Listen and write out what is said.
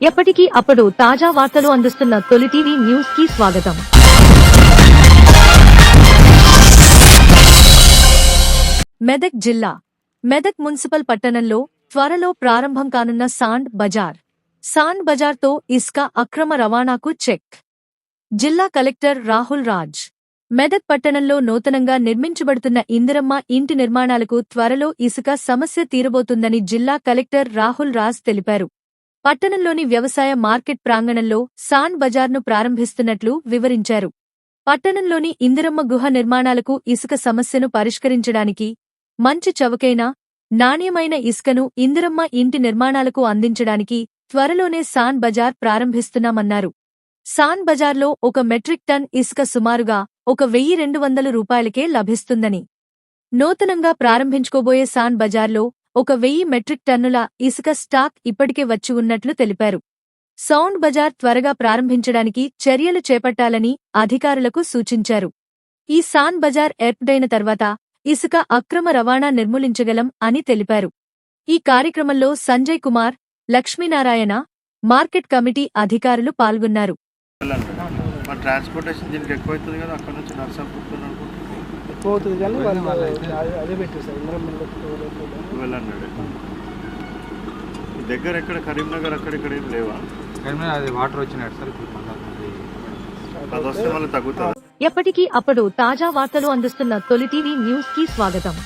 ఎప్పటికీ అప్పుడు తాజా వార్తలు అందిస్తున్న తొలి టీవీ న్యూస్కి స్వాగతం. మెదక్ జిల్లా మెదక్ మున్సిపల్ పట్టణంలో త్వరలో ప్రారంభం కానున్న సాండ్ బజార్. సాండ్ బజార్తో ఇసుక అక్రమ రవాణాకు చెక్. జిల్లా కలెక్టర్ రాహుల్ రాజ్ మెదక్ పట్టణంలో నూతనంగా నిర్మించబడుతున్న ఇందిరమ్మ ఇంటి నిర్మాణాలకు త్వరలో ఇసుక సమస్య తీరబోతుందని జిల్లా కలెక్టర్ రాహుల్ రాజ్ తెలిపారు. పట్టణంలోని వ్యవసాయ మార్కెట్ ప్రాంగణంలో సాన్ బజార్ను ప్రారంభిస్తున్నట్లు వివరించారు. పట్టణంలోని ఇందిరమ్మ గుహ నిర్మాణాలకు ఇసుక సమస్యను పరిష్కరించడానికి మంచి చవకైన నాణ్యమైన ఇసుకను ఇందిరమ్మ ఇంటి నిర్మాణాలకు అందించడానికి త్వరలోనే సాన్ బజార్ ప్రారంభిస్తున్నామన్నారు. సాన్ బజార్లో ఒక మెట్రిక్ టన్ ఇసుక సుమారుగా ఒక వెయ్యి రెండు వందల రూపాయలకే లభిస్తుందని. నూతనంగా ప్రారంభించుకోబోయే సాన్ బజార్లో ఒక వెయ్యి మెట్రిక్ టన్నుల ఇసుక స్టాక్ ఇప్పటికే వచ్చి ఉన్నట్లు తెలిపారు. సౌండ్ బజార్ త్వరగా ప్రారంభించడానికి చర్యలు చేపట్టాలని అధికారులకు సూచించారు. ఈ సాన్ బజార్ ఏర్పడైన తర్వాత ఇసుక అక్రమ రవాణా నిర్మూలించగలం అని తెలిపారు. ఈ కార్యక్రమంలో సంజయ్ కుమార్ లక్ష్మీనారాయణ మార్కెట్ కమిటీ అధికారులు పాల్గొన్నారు. ట్రాన్స్పోర్టేషన్ దీనికి ఎక్కువ అవుతుంది కదా అక్కడ నుంచి నర్సాపూర్ అవుతుంది కానీ వాళ్ళు అదే- దగ్గర ఎక్కడ? కరీంనగర్ అక్కడ ఇక్కడ ఏం లేవా? కరీంనగర్ అది వాటర్ వచ్చినట్టు సార్ అది వస్తే మళ్ళీ తగ్గుతుంది. ఎప్పటికీ అప్పుడు తాజా వార్తలు అందిస్తున్న తొలి టీవీ న్యూస్కి స్వాగతం.